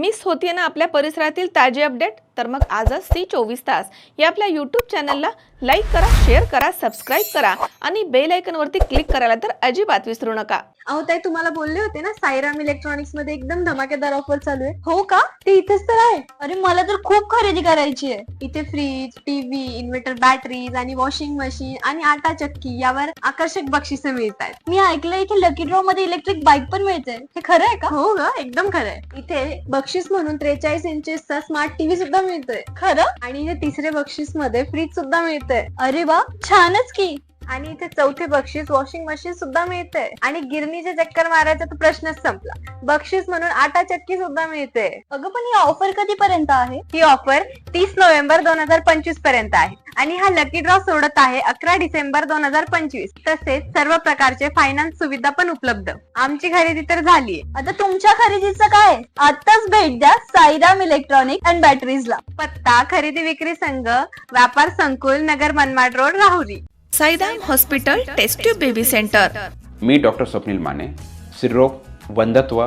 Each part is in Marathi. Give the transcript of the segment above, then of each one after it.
मिस होतीये ना आपल्या परिसरातील ताजे अपडेट? तर मग आजच सी चोवीस तास या आपल्या यूट्यूब चॅनलला लाईक करा शेअर करा सबस्क्राईब करा आणि बेल आयकॉनवरती क्लिक करायला तर अजिबात विसरू नका. अहो ताई तुम्हाला बोलले होते ना साईराम इलेक्ट्रॉनिक्समध्ये एकदम धमाकेदार ऑफर चालू आहे. हो का? ते इथेच तर आहे. अरे मला तर खूप खरेदी करायची आहे. इथे फ्रीज टीव्ही इन्व्हर्टर बॅटरीज आणि वॉशिंग मशीन आणि आटा चक्की यावर आकर्षक बक्षिसे मिळत आहेत मी ऐकलं इथे लकी ड्रॉ मध्ये इलेक्ट्रिक बाईक पण मिळते हे खरं आहे का? हो ग एकदम खरंय इथे बक्षीस म्हणून त्रेचाळीस इंचेसचा स्मार्ट टीव्ही सुद्धा मिळतोय. खरं? आणि इथे तिसरे बक्षीसमध्ये फ्रीज सुद्धा मिळतंय. अरे वा छानच की. आणि इथे चौथे बक्षीस वॉशिंग मशीन सुद्धा मिळते आणि गिरणीचे चक्कर मारायचा तर प्रश्नच संपला. बक्षीस म्हणून आटा चक्की सुद्धा मिळते. अगं पण ही ऑफर कधीपर्यंत आहे? ही ऑफर तीस नोव्हेंबर दोन हजार पंचवीसपर्यंत आहे. आणि हा लकी ड्रॉ सोडत आहे अकरा डिसेंबर दोन हजार पंचवीस. तसेच सर्व प्रकारचे फायनान्स सुविधा पण उपलब्ध. आमची खरेदी तर झालीये. आता तुमच्या खरेदीचं काय? आताच भेट द्या साईराम इलेक्ट्रॉनिक अँड बॅटरीजला पत्ता खरेदी विक्री संघ व्यापार संकुल Nagar Manmad road Rahuri. Saidham hospital test tube baby centre मी डॉक्टर स्वप्नील माने स्त्रीरोग वंधत्व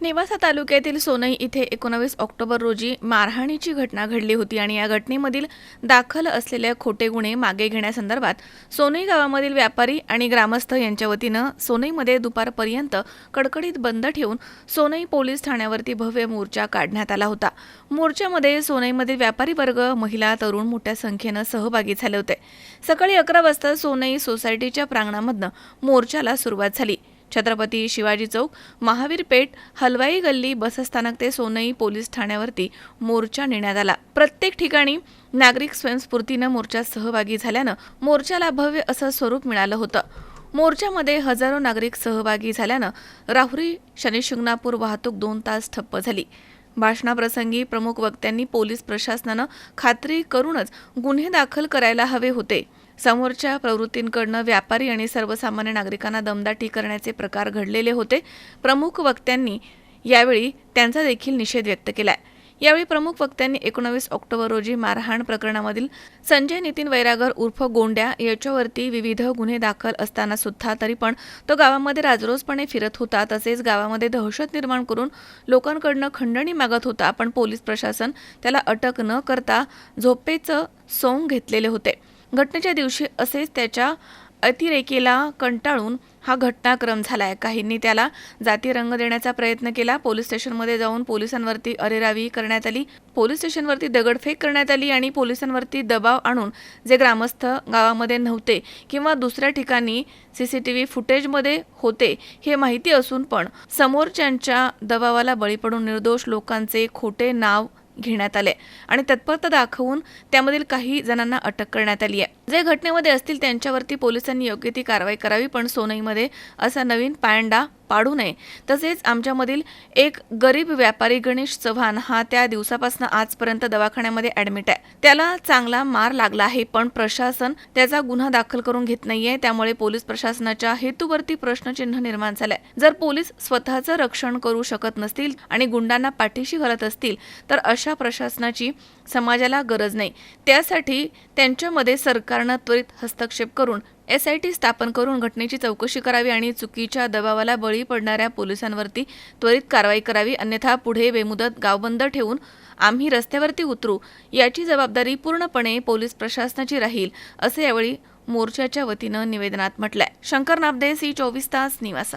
नेवासा तालुक्यातील सोनई इथे एकोणावीस ऑक्टोबर रोजी मारहाणीची घटना घडली होती आणि या घटनेमधील दाखल असलेल्या खोटे गुन्हे मागे घेण्यासंदर्भात सोनई गावामधील व्यापारी आणि ग्रामस्थ यांच्या वतीनं सोनईमध्ये दुपारपर्यंत कडकडीत बंद ठेवून सोनई पोलीस ठाण्यावरती भव्य मोर्चा काढण्यात आला होता. मोर्चामध्ये सोनईमधील व्यापारी वर्ग महिला तरुण मोठ्या संख्येनं सहभागी झाले होते. सकाळी अकरा वाजता सोनई सोसायटीच्या प्रांगणामधनं मोर्चाला सुरुवात झाली. छत्रपती शिवाजी चौक महावीर पेठ हलवाई गल्ली बसस्थानक ते सोनई पोलीस ठाण्यावरती मोर्चा नेण्यात आला. प्रत्येक ठिकाणी नागरिक स्वयंस्फूर्तीनं मोर्चात सहभागी झाल्यानं मोर्चाला भव्य असं स्वरूप मिळालं होतं. मोर्चामध्ये हजारो नागरिक सहभागी झाल्यानं राहुरी शनिशिंगणापूर वाहतूक दोन तास ठप्प झाली. भाषणाप्रसंगी प्रमुख वक्त्यांनी पोलीस प्रशासनानं खात्री करूनच गुन्हे दाखल करायला हवे होते. समोरच्या प्रवृत्तींकडनं व्यापारी आणि सर्वसामान्य नागरिकांना दमदाटी करण्याचे प्रकार घडलेले होते. प्रमुख वक्त्यांनी यावेळी त्यांचा देखील निषेध व्यक्त केलाय. यावेळी प्रमुख वक्त्यांनी एकोणावीस ऑक्टोबर रोजी मारहाण प्रकरणामधील संजय नितीन वैरागर उर्फ गोंड्या याच्यावरती विविध गुन्हे दाखल असताना सुद्धा तरी पण तो गावामध्ये राजरोसपणे फिरत होता. तसेच गावामध्ये दहशत निर्माण करून लोकांकडनं खंडणी मागत होता. पण पोलीस प्रशासन त्याला अटक न करता झोपेचं सोंग घेतलेले होते. घटनेच्या दिवशी असेच त्याच्या अतिरेकीला कंटाळून हा घटनाक्रम झाला आहे काहींनी त्याला जाती रंग देण्याचा प्रयत्न केला. पोलीस स्टेशनमध्ये जाऊन पोलिसांवरती अरेरावी करण्यात आली. पोलीस स्टेशनवरती दगडफेक करण्यात आली आणि पोलिसांवरती दबाव आणून जे ग्रामस्थ गावामध्ये नव्हते किंवा दुसऱ्या ठिकाणी सी सी टी व्ही फुटेजमध्ये होते हे माहिती असून पण समोरच्यांच्या दबावाला बळी पडून निर्दोष लोकांचे खोटे नाव घेण्यात आले. आणि तत्परता दाखवून त्यामधील काही जणांना अटक करण्यात आली आहे. जे घटनेमध्ये असतील त्यांच्यावरती पोलिसांनी योग्य ती कारवाई करावी पण सोनईमध्ये असा नवीन पायंडा पाडू नये. तसेच आमच्यामधील एक गरीब व्यापारी गणेश चव्हाण हा त्या दिवसापासून आजपर्यंत दवाखान्यामध्ये ऍडमिट आहे. त्याला चांगला मार लागला आहे पण प्रशासन त्याचा गुन्हा दाखल करून घेत नाहीये. त्यामुळे पोलीस प्रशासनाच्या हेतूवरती प्रश्नचिन्ह निर्माण झालंय. जर पोलीस स्वतःचं रक्षण करू शकत नसतील आणि गुंडांना पाठीशी घालत असतील तर अशा प्रशासनाची समाजाला गरज नाही. त्यासाठी त्यांच्यामध्ये सरकारनं त्वरित हस्तक्षेप करून एस आय टी स्थापन करून घटनेची चौकशी करावी आणि चुकीच्या दबावाला बळी पडणाऱ्या पोलिसांवरती त्वरित कारवाई करावी अन्यथा पुढे बेमुदत गावबंद ठेवून आम्ही रस्त्यावरती उतरू याची जबाबदारी पूर्णपणे पोलीस प्रशासनाची राहील असे यावेळी मोर्चाच्या वतीनं निवेदनात म्हटलंय. शंकर नाबदे सी चोवीस तास निवासा.